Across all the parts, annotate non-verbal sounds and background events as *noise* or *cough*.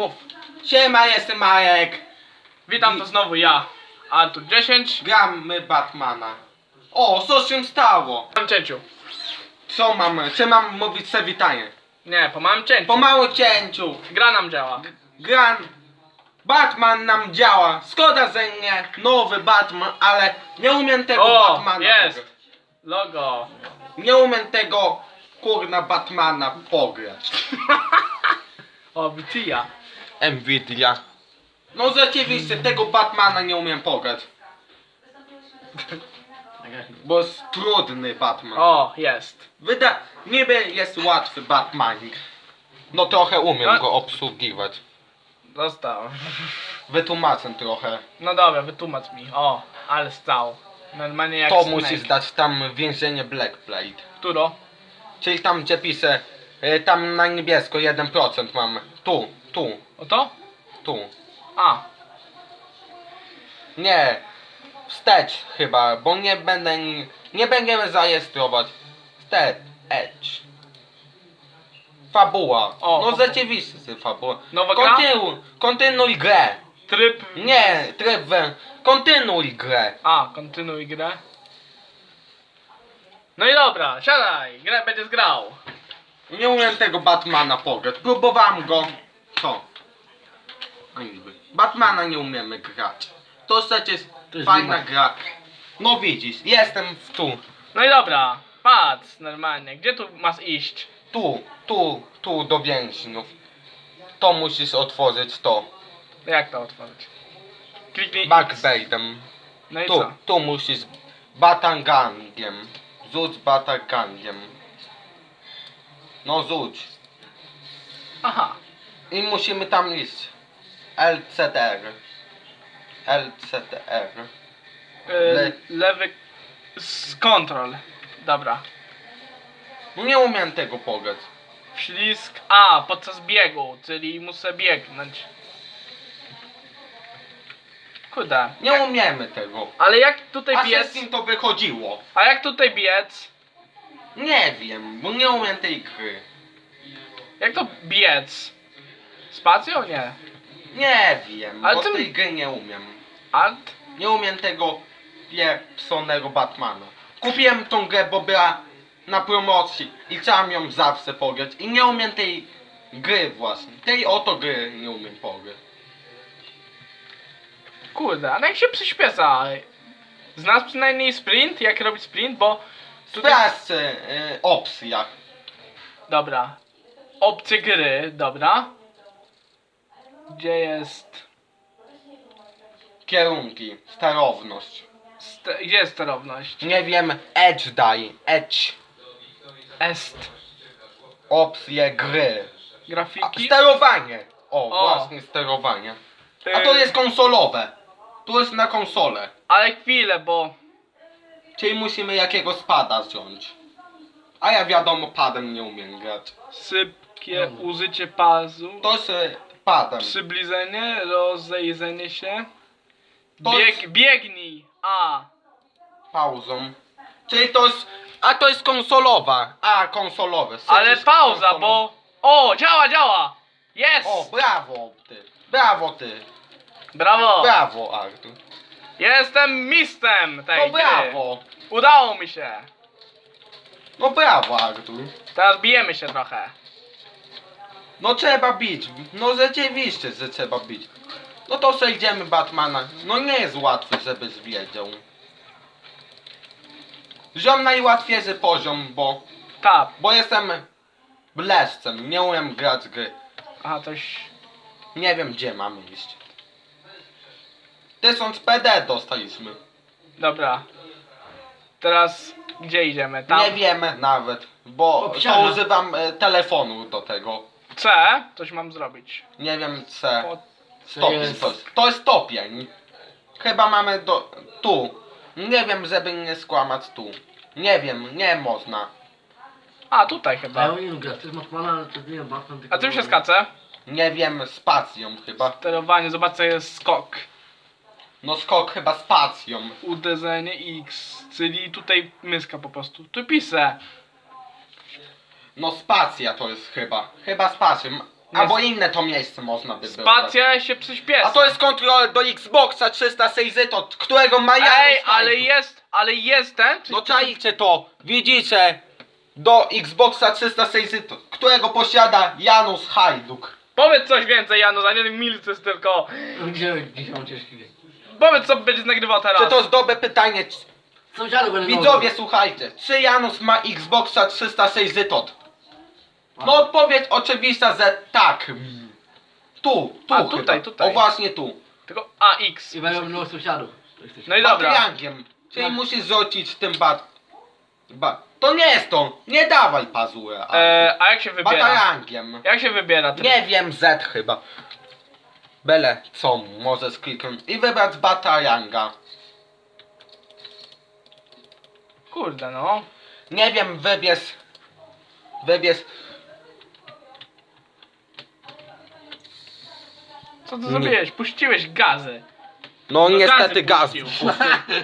Mów. Siema, jestem Marek. Witam, to znowu ja, Artur 10. Gramy Batmana. O, co się stało? Mam cięciu. Co mamy? Czy mam mówić se witanie? Nie, po małym cięciu. Po mało cięciu. Gra nam działa. Gran... Batman nam działa. Szkoda, że nie nowy Batman, ale nie umiem tego O, Batmana jest. pograć. Logo. Nie umiem tego kurna Batmana pograć. *laughs* O, Vitia. Nvidia. No rzeczywiście, tego Batmana nie umiem pograć. *laughs* Bo jest trudny Batman. O, jest. Wyda... Niby jest łatwy Batmanik. No trochę umiem No. go obsługiwać. Został. Wytłumaczę trochę. No dobra, wytłumacz mi. O, ale stał. Normalnie jak To Snake. musi zdać tam więzienie Blackblade. Któro? Czyli tam gdzie piszę, y, tam na niebiesko 1% mam. Tu, tu, O to? tu. A, Nie, wstecz chyba, bo nie będę, nie będziemy zarejestrować. Wstecz, edge. Fabuła. O, no fabuła. rzeczywiście fabuła. Nowa gra? Kontynuuj, kontynuuj grę. tryb. Nie, tryb, kontynuuj grę. A, kontynuuj grę. No i dobra, siadaj, grę będziesz grał. Nie umiem tego Batmana pograć. Próbowałem go. Co? A niby. Batmana nie umiemy grać. To przecież jest jest fajna numer. gra. No widzisz, jestem w tu. No i dobra, patrz normalnie, gdzie tu masz iść? Tu, tu, tu do więźniów. To musisz otworzyć to. Jak to otworzyć? Kliknij X. Backbaitem. No i Tu, co? tu musisz batangangiem. Rzuć batangangiem. No rzuć. Aha. I musimy tam iść. LCTR. LCTR. Y, Le- lewy z kontrol. Dobra. Nie umiem tego pograć. Ślisk A podczas biegu, czyli muszę biegnąć. Kurde. Nie umiemy tego. Ale jak tutaj A biec? z nim to wychodziło. A jak tutaj biec? Nie wiem, bo nie umiem tej gry. Jak to biec? Spacją? Nie. Nie wiem, Ale bo ty- tej gry nie umiem. Alt? Nie umiem tego pieprzonego Batmana. Kupiłem tą grę, bo była na promocji i chciałem ją zawsze pograć. I nie umiem tej gry właśnie. Tej oto gry nie umiem pograć. Kurde, ale jak się przyspiesza? Znasz przynajmniej sprint? Jak robić sprint? Bo tutaj... Sprawdźcie y, opcjach. Dobra. Opcje gry, dobra. Gdzie jest... Kierunki, sterowność. St gdzie jest sterowność? Nie wiem, edge daj, edge. Est. Opcje gry. A, Grafiki? sterowanie. O, O. właśnie sterowanie. A to jest konsolowe. Tu jest na konsolę. Ale chwilę, bo... Czyli musimy jakiegoś pada wziąć. A ja wiadomo, padem nie umiem grać. Szybkie użycie pazu. To jest padem. Przybliżenie, rozejrzenie się. To Bieg, biegnij! A! Pauzą. Czyli to jest... A to jest konsolowa. A, konsolowe. Ale Przecież pauza, konsolowe. bo... O! Działa, działa! Jest! O, brawo ty. Brawo ty. Brawo! Brawo, Artur. Jestem mistrzem tej No gry. brawo. Udało mi się! No brawo, Artur. Teraz bijemy się trochę. No trzeba bić. No rzeczywiście, że trzeba bić. No to sobie idziemy Batmana. No nie jest łatwy, żeby zwiedział. Ziom najłatwiejszy poziom, bo... Tap. Bo jestem bleszcem, nie umiem grać gry. Aha, coś... Nie wiem gdzie mamy iść. 1000 PD dostaliśmy. Dobra. Teraz gdzie idziemy? Tam? Nie wiemy nawet, bo Obsiana. to używam e, telefonu do tego. C? Coś mam zrobić. Nie wiem C. O, Stopień jest- to jest. To jest stopień. Chyba mamy do... tu. Nie wiem, żeby nie skłamać tu. Nie wiem, nie można. A, tutaj chyba. ja nie wiem, to jest Batmana, ale to nie wiem, Batman tylko... A czym się skacze? Nie wiem, spacją chyba. Sterowanie, zobaczcie, jest skok. No skok chyba spacją. Uderzenie X, czyli tutaj myska po prostu. Tu pisę. No spacja to jest chyba. Chyba spacją. Albo inne to miejsce można by było. Spacja się przyspiesza. A to jest kontroler do Xboxa 360, którego ma Janusz Ej, ale jest, ale jest ten? No czajcie to, widzicie? Do Xboxa 360, którego posiada Janusz Hajduk. Powiedz coś więcej, Janusz, a nie milczysz tylko. Gdzie dzisiaj ciężki dzień? Powiedz, co będziesz nagrywał teraz. Czy to jest dobre pytanie? Sąsiadów będę Widzowie, słuchajcie, czy Janusz ma Xboxa 360? No odpowiedź oczywista, że tak. Tu, tu A, chyba. tutaj, tutaj. O właśnie tu. Tylko AX. I będę miał sąsiadów. No i dobra. Batriangiem. Czyli Tak. musisz rzucić tym bat... Ba... To nie jest to. Nie dawaj pazurę. E, a jak się wybiera? Batarangiem. Jak się wybiera? ten- Nie wiem, Z chyba. Bele, co może skliknąć i wybrać bataranga. Kurde no. Nie wiem, wybierz... Wybierz... Co ty zrobiłeś? Puściłeś gazy. No, No niestety gaz. puścił.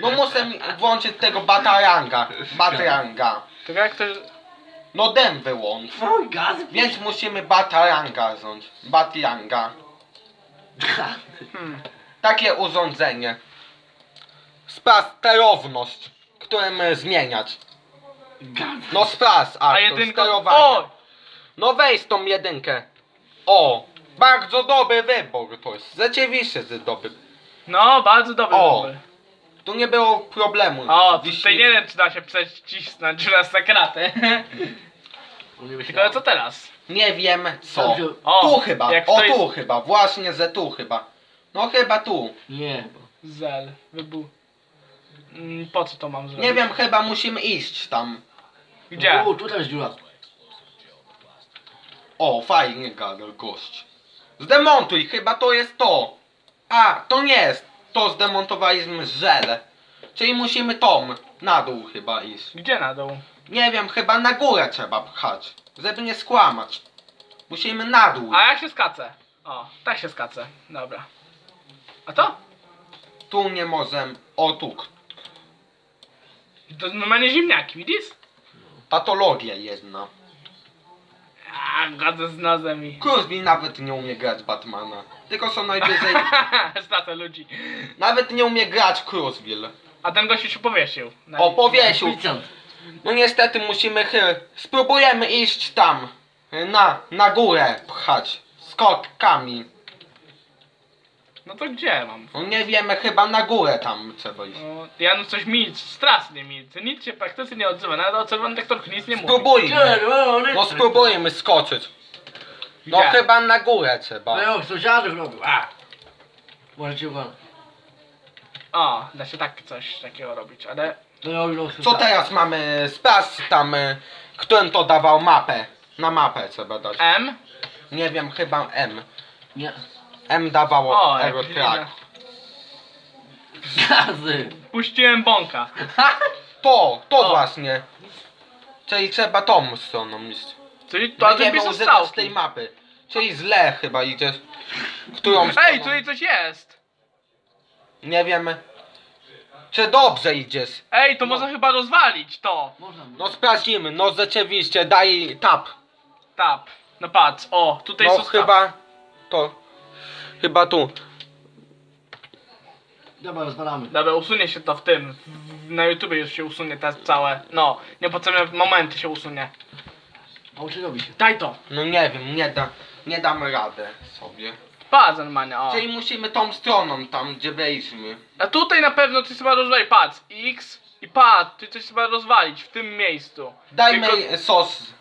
No muszę mi włączyć tego bataranga. Bataranga. To jak to... No dem wyłącz. Oj, gaz. Więc musimy bataranga wziąć. Bataranga. Hmm. Takie urządzenie. Sprawdź sterowność, którym zmieniać. Gaz. No sprawdź, A Artur, jedynka... sterowanie. O! No weź tą jedynkę. O, bardzo dobry wybór to jest. Rzeczywiście jest dobry. No, bardzo dobry O. wybór. Tu nie było problemu. O, tutaj nie wiem, czy da się przecisnąć *laughs* raz na kratę. Tylko co teraz? Nie wiem co. Dobrze. O, Tu chyba, jak o tu chyba, właśnie ze tu chyba. No chyba tu. Nie, bo. Zel, wybuch. Mm, Po co to mam zrobić? Nie wiem, chyba musimy iść tam. Gdzie? Tu, tutaj jest dziura. O, fajnie gadał gość. Zdemontuj, chyba to jest to. A, to nie jest. To zdemontowaliśmy żel. Czyli musimy tom na dół chyba iść. Gdzie na dół? Nie wiem, chyba na górę trzeba pchać. Żeby nie skłamać. Musimy na dół. A jak się skacze? O, tak się skacze. Dobra. A to? Tu nie możemy. O, tu. To normalnie ziemniaki, widzisz? Patologia jedna. A, godzę z nosem i... Crosby nawet nie umie grać Batmana. Tylko są najwyżej... *laughs* Stracę ludzi. nawet nie umie grać Crosville. A ten gościu się powiesił. Na- O, powiesił. Policjant. No niestety musimy chy... Spróbujemy iść tam. Na, na górę pchać. Skokami. No to gdzie mam? No nie wiemy, chyba na górę tam trzeba iść. No, Jan coś milczy, strasznie milczy. Nic się praktycznie nie odzywa, nawet o czerwonych tektorach nic nie mówi. Spróbujmy. Czerwony. No spróbujmy skoczyć. No Gdzie? chyba na górę trzeba. No, sąsiadów robił. A. Możecie uważać. O, da się tak coś takiego robić, ale... No ja już Co teraz mamy? Sprawdź tam, y, którym to dawał mapę. Na mapę trzeba dać. M? Nie wiem, chyba M. Nie. M dawało O, jak Aerotrack. Gazy. Puściłem bąka. To, to O. właśnie. Czyli trzeba tą stroną iść. Czyli to ty wiem piszesz używać strzałki. tej mapy. Czyli źle chyba idziesz. Którą Ej, stroną? tutaj coś jest! Nie wiemy. Czy dobrze idziesz? Ej, to można chyba rozwalić to. Można. No sprawdzimy, no rzeczywiście, daj tap. Tap. No patrz, o, tutaj No są chyba to. Chyba tu. Dobra, rozwalamy. Dobra, usunie się to w tym. W, na YouTubie już się usunie te całe. No, niepotrzebne momenty się usunie. A uczy robi się. Daj to. No nie wiem, nie da, nie damy radę sobie. Patrz normalnie, o. Czyli musimy tą stroną tam, gdzie byliśmy. A tutaj na pewno coś trzeba rozwalić. Patrz, X i patrz, tu coś trzeba rozwalić w tym miejscu. Dajmy Tylko sos.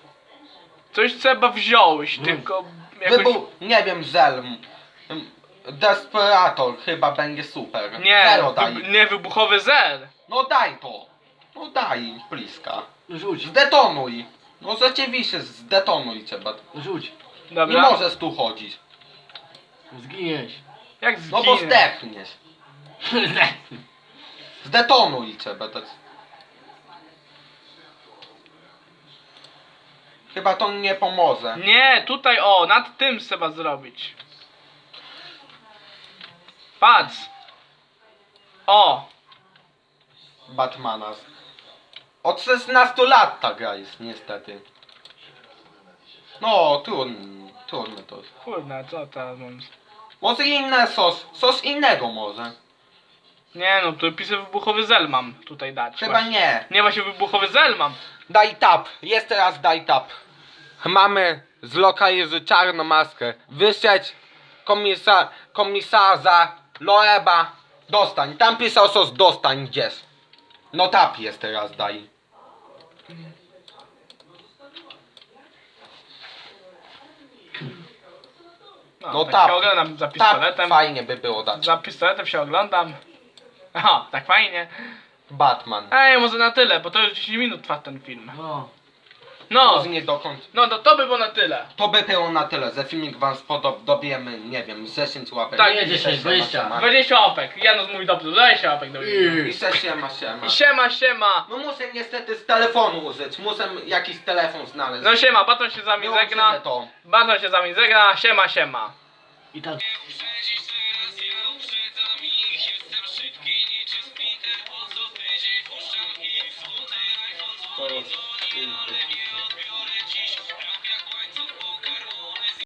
coś trzeba wziąć, Mm. tylko jakoś... Wybuch, nie wiem, zel. Mm, Desperator chyba będzie super. Nie, Zero daj. wy, nie wybuchowy zer. No daj to. No daj, bliska. Rzuć. Zdetonuj. No rzeczywiście, zdetonuj trzeba. Rzuć. Nie Dobra. możesz tu chodzić. Zginiesz. Jak No zginę? bo zdechniesz. *laughs* Zdetonuj trzeba tak. Chyba to nie pomoże. Nie, tutaj o, nad tym trzeba zrobić. Patrz. O, Batmana. Od 16 lat ta gra jest, niestety. No, trudno. Trudno to jest. Kurde, co mam... Może inny sos. Sos innego może. Nie no, tu pisy wybuchowy zel mam tutaj dać. Chyba właśnie. nie. Nie właśnie wybuchowy zel mam. Daj tap. Jest teraz daj tap. Mamy z lokalizy czarną maskę. Wyszedł komisar, komisarza Loeba. Dostań. Tam pisał sos dostań gdzieś. No tap jest teraz daj. No, No tak tap. się oglądam za Tap pistoletem. fajnie by było dać. Za pistoletem się oglądam. Aha, tak fajnie. Batman. Ej, może na tyle, bo to już 10 minut trwa ten film. No. No, nie dokąd. no to, to by było na tyle. To by było na tyle, że filmik wam spodobał, dobijemy, nie wiem, z 10 łapek. Tak, Nie 10, 20. 20 łapek. Janusz mówi dobrze, 20 łapek do I se siema, siema. I siema, siema. No muszę niestety z telefonu użyć, muszę jakiś telefon znaleźć. No siema, Baton się z wami Wyłączymy żegna. to. Baton się z wami żegna. Siema, siema. I tak. Uprzedzisz teraz,